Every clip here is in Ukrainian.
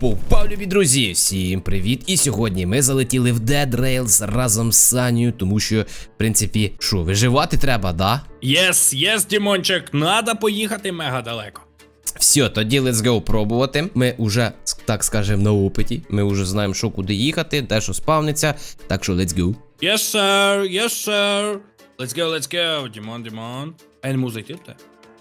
Попав, любі друзі! Всім привіт! І сьогодні ми залетіли в Dead Rails разом з Саню, тому що, в принципі, що, виживати треба, да? Єс, єс, Дімончик, надо поїхати мега далеко. Все, тоді let's go пробувати. Ми уже, так скажемо, на опиті. Ми вже знаємо, що куди їхати, де що спавниться. Так що let's go. Yes, sir, yes, sir. Let's go, let's go. Дімон, Дімон. А я не можу зайти в те?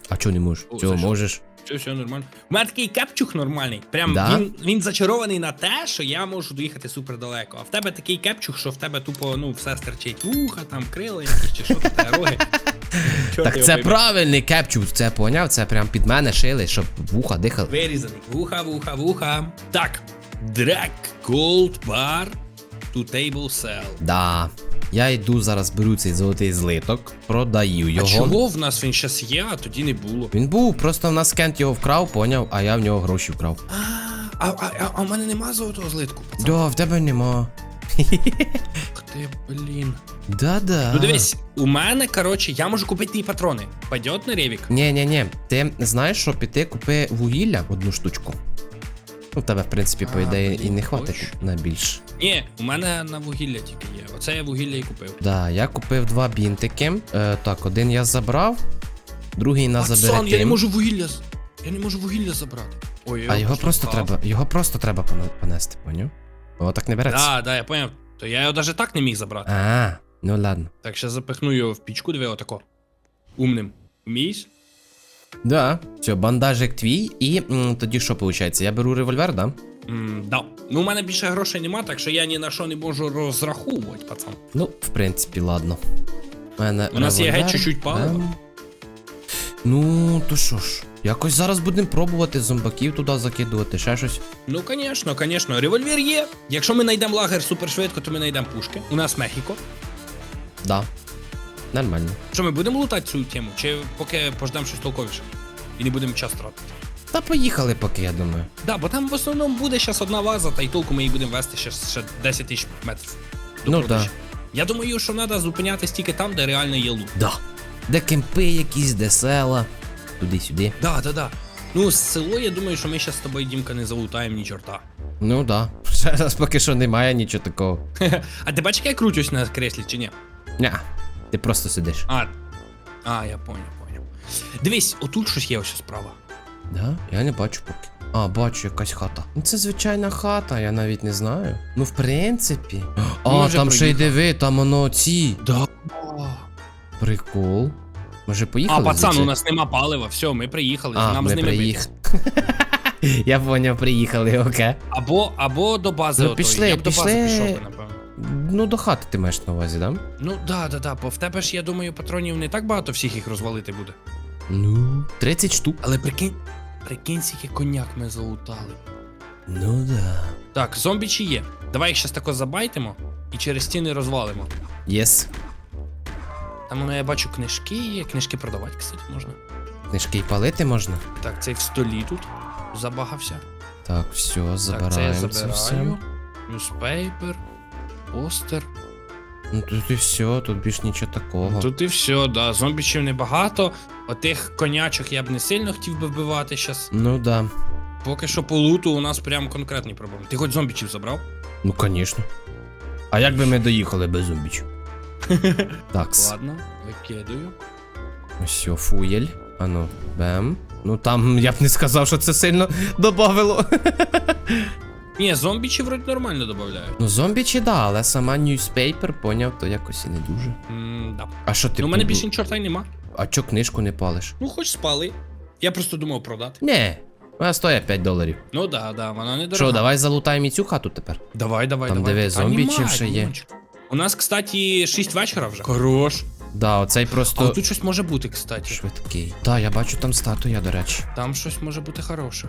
А чого не можеш? О, Цього зайшов. можеш. Все, все нормально. У мене такий кепчух нормальний. Прям Да? він, він зачарований на те, що я можу доїхати супер далеко. А в тебе такий кепчух, що в тебе тупо, ну, все стерчить. Вуха, там крила якісь чи що тут, та роги. Чорт Так його це пойме. правильний кепчук, це поняв, це прям під мене шили, щоб вуха дихали. Вирізаний. Вуха, вуха, вуха. Так. Drag Gold Bar to Table Sell. Да. Я йду зараз беру цей золотий злиток, продаю А його. чого в нас він щас є, а тоді не було? Він був, просто в нас Кент його вкрав, поняв, а я в нього гроші вкрав. А, а, а, а в мене нема золотого злитку. пацан. Да, в тебе нема. Ах ти, блін. Да-да. Ну дивись, у мене, коротше, я можу купити і патрони. Пойдет на ревік? Ні, ні, ні. Ти знаєш, що піти купи вугілля одну штучку. Ну, тебе, в принципі, по А, ідеї, і блін, не хватить точно. на більш. Ні, у мене на вугілля тільки є. Оце я вугілля і купив. Да, я купив два бінтики. Е, так, один я забрав, другий на Пацан, я не можу вугілля. з- Я не можу вугілля забрати. Ой, я А його просто впав. треба. Його просто треба понести, поняв? О, так не береться. Да, да, я поняв. То я його навіть так не міг забрати. А, ну ладно. Так, ще запихну його в пічку, диви, отако. Умним. Вмієш? Да, все, бандажик твій, і м, тоді що виходить? Я беру револьвер, да? М, да. Ну, у мене більше грошей нема, так що я ні на що не можу розраховувати, пацан. Ну, в принципі, ладно. У, мене У нас є револьвер, геть чуть-чуть палива. ем. Ну, то що ж, якось зараз будемо пробувати зомбаків туди закидувати, ще щось. Ну, звісно, звісно, револьвер є. Якщо ми знайдемо лагер супершвидко, то ми знайдемо пушки. У нас Мехіко. Да. Нормально. Що ми будемо лутати цю тему? Чи поки пождемо щось толковіше? І не будемо час тратити? Та поїхали поки, я думаю. Да, бо там в основному буде зараз одна ваза, та й толку ми її будемо вести ще, ще 10 тисяч метрів. до Ну да. Я думаю, що треба зупинятись тільки там, де реально є лут. Да. Де кемпи якісь, де села. Туди-сюди. Да, да, да. Ну, село, я думаю, що ми зараз з тобою, Дімка, не залутаємо ні чорта. Ну да. Зараз поки що немає нічого такого. А ти бачиш, як я крутюсь на креслі чи ні? Ня. Ти просто сидиш. А, а я поняв, поняв. Дивись, отут щось є ось справа. Да? Я не бачу поки. А, бачу якась хата. Ну це звичайна хата, я навіть не знаю. Ну, в принципі. А, Ми вже там ще й диви, там воно ці. Да. Прикол. Може А, поїхали? пацан, звідси? у нас нема палива, все, ми приїхали, А, нам ми з ними вийти. Я поняв, приїхали, окей. Або, або до бази Ну, отої. пішли, я б до бази пішов, би. Ну, до хати ти маєш на увазі, да? Ну да, да, да, бо в тебе ж, я думаю, патронів не так багато всіх їх розвалити буде. Ну, 30 штук. Але прикинь, прикинь, скільки коняк ми залутали. Ну да. Так, зомбі чи є? Давай їх щас тако забайтимо і через стіни розвалимо. Єс. Там воно я бачу книжки є, книжки продавати, кстати, можна. Книжки й палити можна. Так, цей в столі тут забагався. Так, все, Так, це я забираємо забираю. Newspaper, постер. Ну тут і все, тут більш нічого такого. Тут і все, да. Зомбічів небагато. Отих конячок я б не сильно хотів би вбивати щас. Ну да. Поки що по луту у нас прям конкретні проблеми. Ти хоч зомбічів забрав? Ну, звісно. А як би ми доїхали без зомбічів? Такс. Ладно, викидаю. Все, фуєль. Ану, бем. Ну там я б не сказав, що це сильно добавило. Ні, зомбічі вроді нормально додають. ну, зомбічі, да, але сама newspaper, поняв, то якось і не дуже. М, да. А що ти Ну, у мене більше нічого й нема. А чо книжку не палиш? Ну, хоч спали. Я просто думав продати. Не, вона стоїть 5 доларів. Ну да, да, вона не Що, давай залутаємо і цю хату тепер. Давай, давай, Там давай. диви, зомбічів нема, ще є. У нас, кстати, 6 вечора вже. Хорош. Да, оцей А тут щось може бути, кстати. швидкий. Так, я бачу там статуя, до речі. Там щось може бути хороше.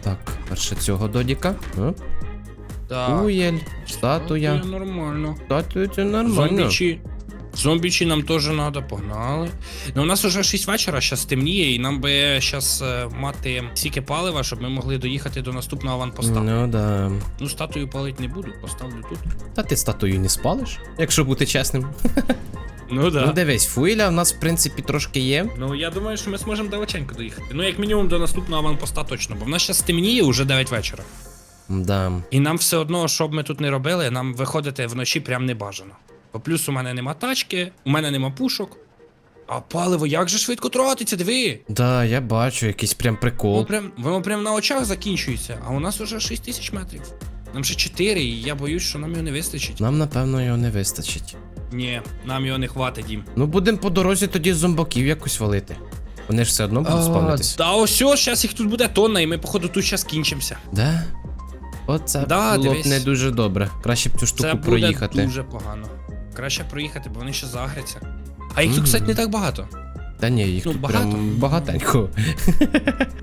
Так, перше цього додіка. Оп. Так. Уєль, статуя. Статуя нормально. Статуя це нормально. Зомбічі. Зомбічі нам теж треба, погнали. Ну, у нас уже 6 вечора, зараз темніє, і нам би зараз мати стільки палива, щоб ми могли доїхати до наступного аванпоста. Ну да. Ну, статую палити не буду, поставлю тут. Та ти статую не спалиш, якщо бути чесним. Ну да. Ну дивись, фуїля в нас в принципі трошки є. Ну, я думаю, що ми зможемо далеченько доїхати. Ну, як мінімум до наступного аванпоста точно, бо в нас зараз темніє уже 9 вечора. Да. І нам все одно, що б ми тут не робили, нам виходити вночі прям не бажано. По плюс у мене нема тачки, у мене нема пушок. А паливо як же швидко тратиться, диви! Да, я бачу, якийсь прям Воно прикол. прям, воно прям на очах закінчується, а у нас уже 6 тисяч метрів. Нам ще 4, і я боюсь, що нам його не вистачить. Нам, напевно, його не вистачить. Ні, нам його не хватить, дім. Ну, будемо по дорозі тоді зомбаків якось валити. Вони ж все одно будуть спавнитись. Та ось ось, зараз їх тут буде тонна, і ми, походу, тут зараз кінчимося. Да? Оце Да, було б дивись. не дуже добре. Краще б цю штуку Це буде проїхати. дуже погано. Краще проїхати, бо вони ще загряться. А їх тут, Мгм. кстати, не так багато. Та ні, їх Ну, тут багато. прям багатенько.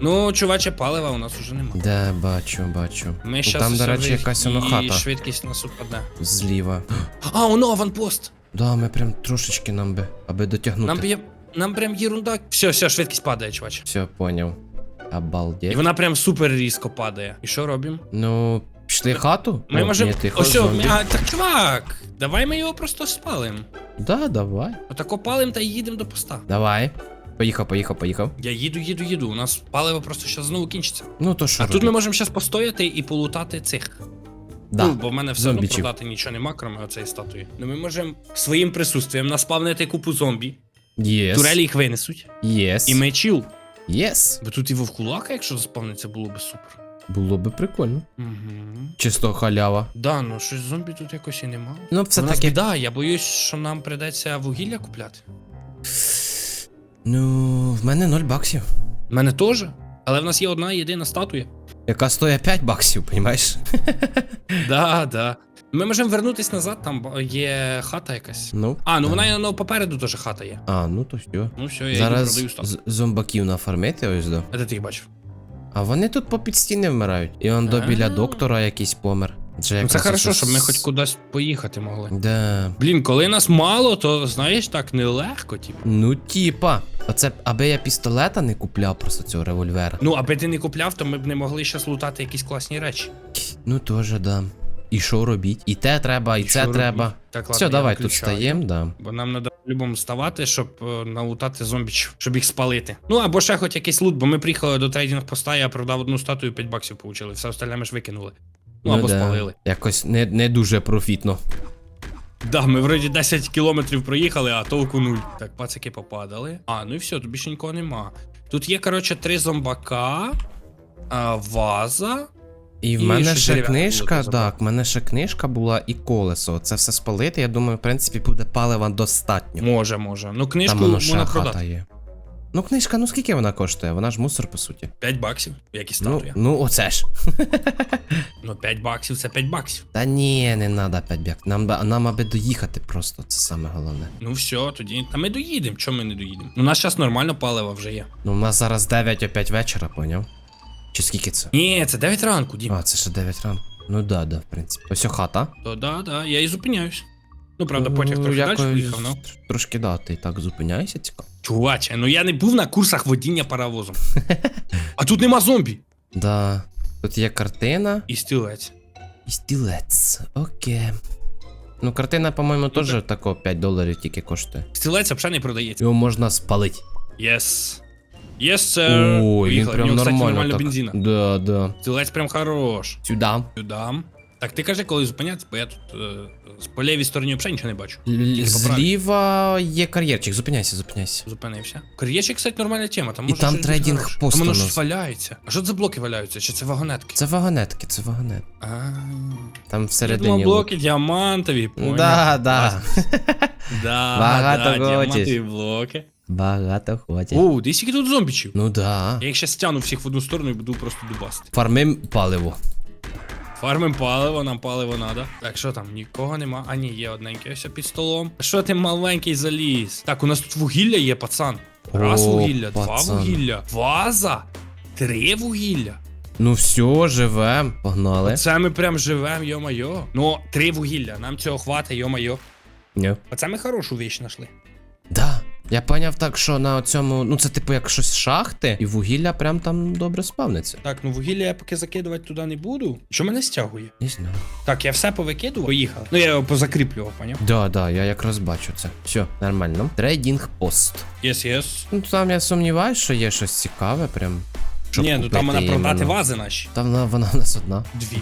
Ну, чуваче, палива у нас уже немає. Да, бачу, бачу. Ми Ну, щас Там, до усе речі, вих- якась воно і хата швидкість нас упаде. зліва. А, воно аванпост! Да, ми прям трошечки нам би, аби дотягнути. Нам, б'є- нам прям єрунда. Все, все, швидкість падає, чувач. Все, поняв. І Обалдеть. вона прям супер різко падає. І що робимо? Ну, пішли хату? Ми О, можемо. Ні, тихо, Ось, зомбі. а, так, чувак, давай ми його просто спалимо. Да, давай. Отако палим та й їдемо до поста. Давай. Поїхав, поїхав, поїхав. Я їду, їду, їду. У нас паливо просто зараз знову кінчиться. Ну то що а тут ми можемо зараз постояти і полутати цих. Да. Ну, бо в мене все одно зомбічів. продати нічого нема, крім оцеї статуї. Ну ми можемо своїм присутствием наспавнити купу зомбі. Єс. Турелі їх винесуть. Єс. І ми чіл. Єс. Бо тут і вовкулака, якщо заспавниться, було би супер. Було би прикольно. Угу. Чисто халява. Да, ну щось зомбі тут якось і нема. Ну, Це все У нас таки. біда, я боюсь, що нам прийдеться вугілля купляти. Ну, в мене 0 баксів. У мене теж. Але в нас є одна єдина статуя. Яка стоїть 5 баксів, понімаєш? Да, да. Ми можемо вернутись назад, там є хата якась. Ну. А, ну вона ну, попереду теж хата є. А, ну то все. Ну все, я її Зараз продаю статую. з- зомбаків нафармити ось до. А де ти їх бачив? А вони тут по під стіни вмирають. І он до біля доктора якийсь помер. Джек, Ну це хорошо, щоб ми хоч кудись поїхати могли. Да. Блін, коли нас мало, то знаєш так нелегко, типу. Ну, типа. Оце аби я пістолета не купляв просто цього револьвера. Ну, аби ти не купляв, то ми б не могли щас лутати якісь класні речі. Ну теж, да. І що робіть? І те треба, і, І це треба. робіть? Так, ладно, Все, давай тут стаємо, да. Бо нам треба по-любому ставати, щоб е, налутати зомбічів, щоб їх спалити. Ну або ще хоч якийсь лут, бо ми приїхали до трейдинг поста, я продав одну статую 5 баксів получили, все остальне ми ж викинули. Ну, або да. спалили. Якось не, не дуже профітно. Да, ми вроді 10 кілометрів проїхали, а толку нуль. Так, пацики попадали. А, ну і все, тут більше нікого нема. Тут є, коротше, три зомбака, а, ваза. І в І мене ще книжка, так, в мене ще книжка була і колесо. Це все спалити, я думаю, в принципі, буде палива достатньо. Може, може. Ну, книжку Там воно ще можна хата продати. є. Ну, книжка, ну скільки вона коштує? Вона ж мусор, по суті. 5 баксів, як і Ну, статуя. ну оце ж. Ну, 5 баксів це 5 баксів. Та ні, не треба 5 бяк. Нам, нам аби доїхати просто, це саме головне. Ну все, тоді. Та ми доїдемо. Чому ми не доїдемо? Ну, у нас зараз нормально паливо вже є. Ну, у нас зараз 9 опять вечора, поняв? Чи скільки це? Ні, це 9 ранку, Дім. А, це ще 9 ранку. Ну да, да, в принципі. Ось о хата. То да, да, я і зупиняюсь. Ну, правда, потяг Ну, трохи якось далі поїхав, ну. Трошки да, ти так зупиняйся, цікаво. Чуваче, ну я не був на курсах водіння паровозом. А тут нема зомбі. Да. Тут є картина І стілець. і стілець. Окей. Ну, картина, по-моєму, теж тако 5 доларів тільки коштує. Стілець взагалі не продається. Його можна спалити. Єс. Єс, сер. Ой, він Поїхали. В прям нього, кстати, нормально нормально так. бензина. Да, да. Стілець прям хорош. Сюди. Сюди. Так ти кажи, коли зупинятися, бо я тут е, з по лівій стороні взагалі нічого не бачу. Л- Тільки по правій. Зліва є кар'єрчик, зупиняйся, зупиняйся. Зупинився. Кар'єрчик, кстати, нормальна тема. Там І може там щось трейдинг хороше. пост Там воно у щось валяється. А що це за блоки валяються? Чи це вагонетки? Це вагонетки, це вагонет. А, Там Я всередині. думав, блоки діамантові, поняв? Да, да. Да, Багато да, діамантові блоки. Багато хоче. Оу, десь скільки тут зомбічів. Ну да. Я їх ще стягну всіх в одну сторону і буду просто дубасти. Фармим паливо. Фармим паливо, нам паливо надо. Так, що там, нікого нема. А ні, є одненький ось під столом. А Що ти маленький заліз? Так, у нас тут вугілля є, пацан. Раз О, вугілля, два пацан. вугілля, ваза, три вугілля. Ну все, живем. Погнали. Оце ми прям живем, йо-майо. Ну, три вугілля, нам цього хватить, йо-майо. Ні. Оце ми хорошу віч знайшли. Да. Я поняв так, що на цьому, ну це типу як щось шахти, і вугілля прям там добре спавниться. Так, ну вугілля я поки закидувати туди не буду. Що мене стягує? Не знаю. Так, я все повикидував. Поїхав. Ну я його позакріплював, поняв? Да, да, я якраз бачу це. Все, нормально. Трейдінг пост. Єс, єс. Ну там я сумніваюсь, що є щось цікаве, прям. Щоб Ні, ну там купити вона продати вази наші. Там вона, вона в нас одна. Дві.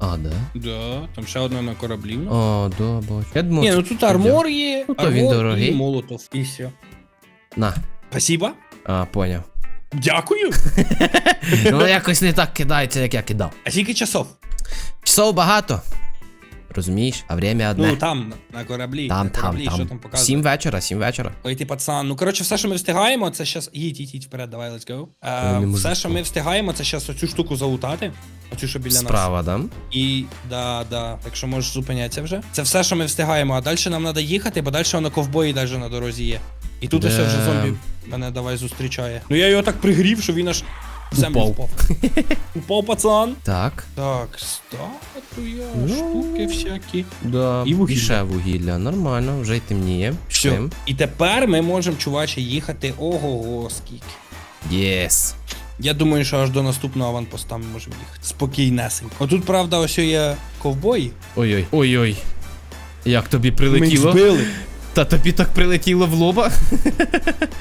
А, да? Да, там ще одна на кораблі. Ну. О, да, бачу. Я думав, Ні, це- ну тут армор є, Ну, то він армор дорогий. і молотов. І все. На. Спасибо. А, поняв. Дякую. Ну якось не так кидається, як я кидав. А скільки часов? Часов багато. Розумієш, а время одне. Ну там, на кораблі. там, на там, кораблі, що там там. показує? Сім вечора, сім вечора. Ой, ти пацан. Ну коротше, все, що ми встигаємо, це щас. Їдь, їдь, їдь вперед, давай, let's go. Е, не все, що ми встигаємо, це щас оцю штуку залутати. Оцю, що біля нас. Справа, да? І да, да. Так що можеш зупинятися вже. Це все, що ми встигаємо, а далі нам треба їхати, бо далі воно ковбої навіть на дорозі є. І тут Де? ось вже зомбі мене давай зустрічає. Ну я його так пригрів, що він аж в землю Упав. впав. Упав пацан. Так. Так, статуя, Ну. штуки всякі. Да. І вугілля. ще вугілля. Нормально, вже й темніє. Все. Пішли. І тепер ми можемо, чуваче, їхати ого-го скільки. Єс. Я думаю, що аж до наступного аванпоста ми можемо їхати. Спокійнесенько. Отут, правда, ось є ковбої. Ой-ой. Ой-ой. Як тобі Ми їх прилетіло? збили. Та тобі так прилетіло в лоба?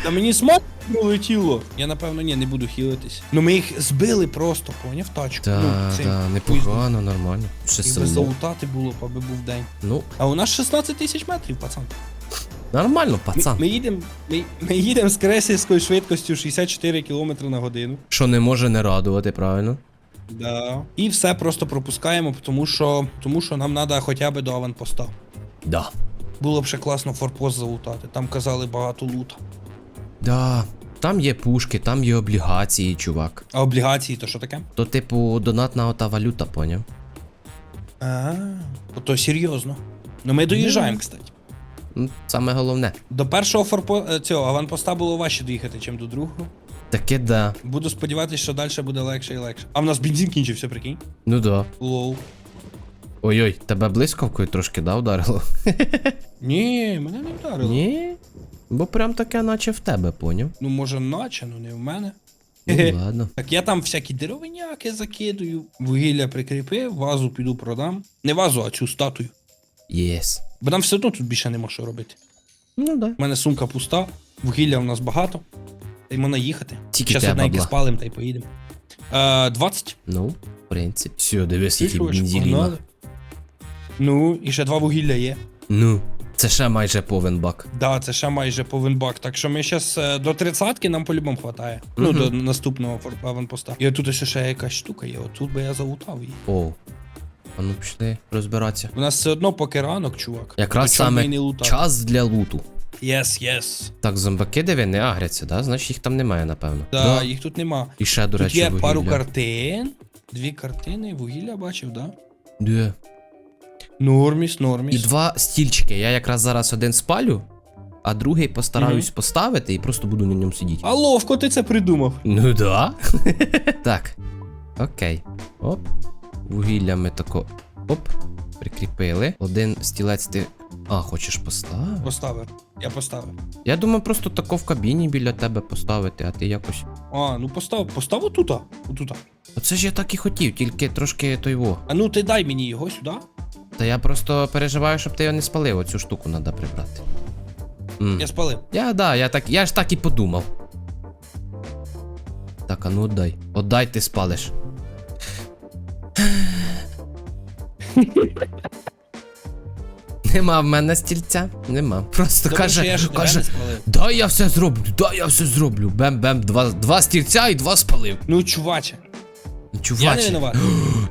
Та мені смак прилетіло. Я напевно ні, не буду хілитись. Ну ми їх збили просто, поняв тачку. Та, ну, та, непогано, нормально. Ще Якби залутати було, аби був день. Ну, А у нас 16 тисяч метрів, пацан. нормально, пацан. ми їдемо ми, ми їдемо з крейсерською швидкістю 64 км на годину. Що не може не радувати, правильно? Да. І все просто пропускаємо, тому що, тому що нам треба хоча б до аванпоста. Да. Було б ще класно форпост залутати. Там казали багато лута. Да. Там є пушки, там є облігації, чувак. А облігації то що таке? То, типу, донатна ота валюта, поняв? А, то серйозно. Ну ми доїжджаємо, кстати. Ну, Саме головне. До першого форпо... е, цього аванпоста було важче доїхати, ніж до другого. Таке да. Буду сподіватися, що далі буде легше і легше. А в нас бензин кінчився, прикинь. Ну да. Лоу. Ой-ой, тебе блискавкою трошки да, вдарило? Ні, мене не вдарило. Ні. Бо прям таке, наче в тебе, поняв? Ну, може, наче, ну не в мене. Ну ладно. Так я там всякі деревиняки закидую, вугілля прикріпив, вазу піду продам. Не вазу, а цю статую. Єс. Бо нам все одно тут більше нема що робити. Ну да. У мене сумка пуста, вугілля в нас багато. Та й можна їхати. Тільки тебе одненьке спалим та й поїдемо. Е, 20. Ну, в принципі. Все, дивись, бензиліна. погнали? Ну, і ще два вугілля є. Ну, це ще майже повен бак. Да, це ще майже повен бак. Так що ми зараз до 30-ки нам по-любому хватає. Ну, до наступного аванпоста. І отут ще ще якась штука є. Отут би я залутав її. О. А ну пішли розбиратися. У нас все одно поки ранок, чувак. Якраз ми саме не лутали? час для луту. Єс, єс. Так, зомбаки диви не агряться, да? Значить їх там немає, напевно. Да, їх тут нема. І ще, до Тут речі, є вугілля. пару картин. Дві картини, вугілля бачив, да? Де? Норміс, норміс. І два стільчики. Я якраз зараз один спалю, а другий постараюсь поставити і просто буду на ньому сидіти. А ловко ти це придумав. Ну да. так. Окей. Оп. Вугілля ми тако. Оп. Прикріпили. Один стілець ти. А, хочеш поставити? Поставив. Я поставив. Я думав просто тако в кабіні біля тебе поставити, а ти якось. А, ну постав, постав отута. Отута. Оце ж я так і хотів, тільки трошки той во. А ну ти дай мені його сюди. Та я просто переживаю, щоб ти його не спалив, оцю штуку треба прибрати. М. Я спалив. Я да, я так. Я ж так і подумав. Так, а ну отдай. Отдай ти спалиш. Нема в мене стільця. Нема. Просто Добре, що я каже, ж тебе каже, не спалив. дай я все зроблю, дай я все зроблю. Бем-бем, два, два стільця і два спалив. Ну, чуваче. Я не Чуваче, винуватий.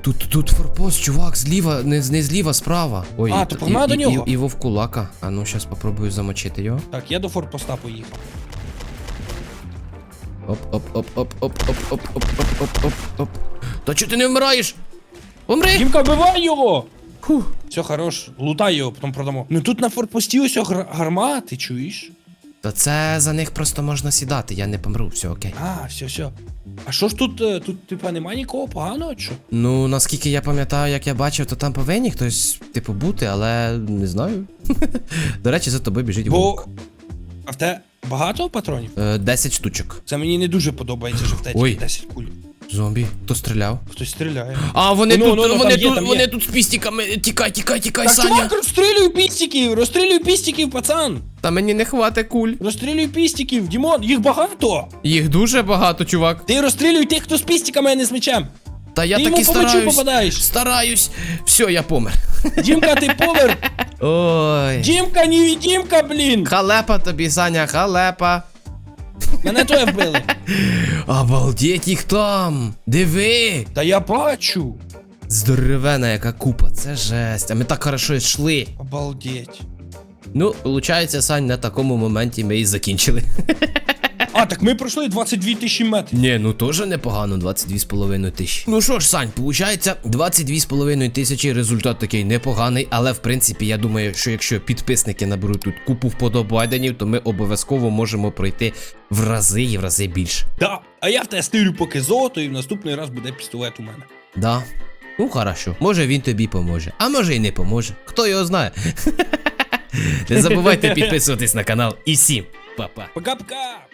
Тут, тут форпост, чувак, зліва, не, не зліва, справа. Ой, А, і- то і- погнали і, до нього. І, і вовкулака. А ну, щас попробую замочити його. Так, я до форпоста поїхав. Оп, оп, оп, оп, оп, оп, оп, оп, оп, оп, оп, оп. Та чого ти не вмираєш? Умри! Дімка, бивай його! Фух. Все, хорош, лутай його, потім продамо. Ну тут на форпості ось гар- гармати, чуєш? Та це за них просто можна сідати, я не помру, все окей. А, все, все. А що ж тут, е, тут, типа, немає нікого поганого, чи що? Ну, наскільки я пам'ятаю, як я бачив, то там повинні хтось, типу, бути, але не знаю. До речі, за тобою біжить Бо. вовк. А в те багато патронів? Е, 10 штучок. Це мені не дуже подобається, що в те Ой. тільки 10 куль. Зомбі, хто стріляв? Хтось стріляє. А, вони Ну, тут, ну, ну, там вони є, тут, там є. вони тут з пістіками. Тікай, тікай, тікай, Так, Саня. чувак, розстрілюй пістиків, розстрілюй пістиків, пацан. Та мені не хватить куль. Розстрілюй пістиків, Дімон, їх багато. Їх дуже багато, чувак. Ти розстрілюй тих, хто з пістиками, а не з мечем. Та я Ти таки по мечу стараюсь. попадаєш. Стараюсь. Все, я помер. Дімка, ти помер. Ой. Дімка, невидимка, блін. Халепа тобі, Саня, халепа. Мене твоє вбили. Обалдеть їх там. Диви. Та я бачу. Здоровена яка купа, це жесть. А ми так хорошо йшли. Обалдеть. Ну, виходить, Сань, на такому моменті ми і закінчили. А, так ми пройшли 22 тисячі метрів. Ні, ну теж непогано, 22,5 тисячі. Ну що ж, Сань, виходить, 22,5 тисячі, результат такий непоганий, але в принципі, я думаю, що якщо підписники наберуть тут купу вподобайденів, то ми обов'язково можемо пройти в рази і в рази більше. Да. А я тестирую поки золото, і в наступний раз буде пістолет у мене. Да. Ну, хорошо. Може він тобі поможе. А може і не поможе. Хто його знає. Не забувайте підписуватись на канал. І всім, па-па. Пока-пока!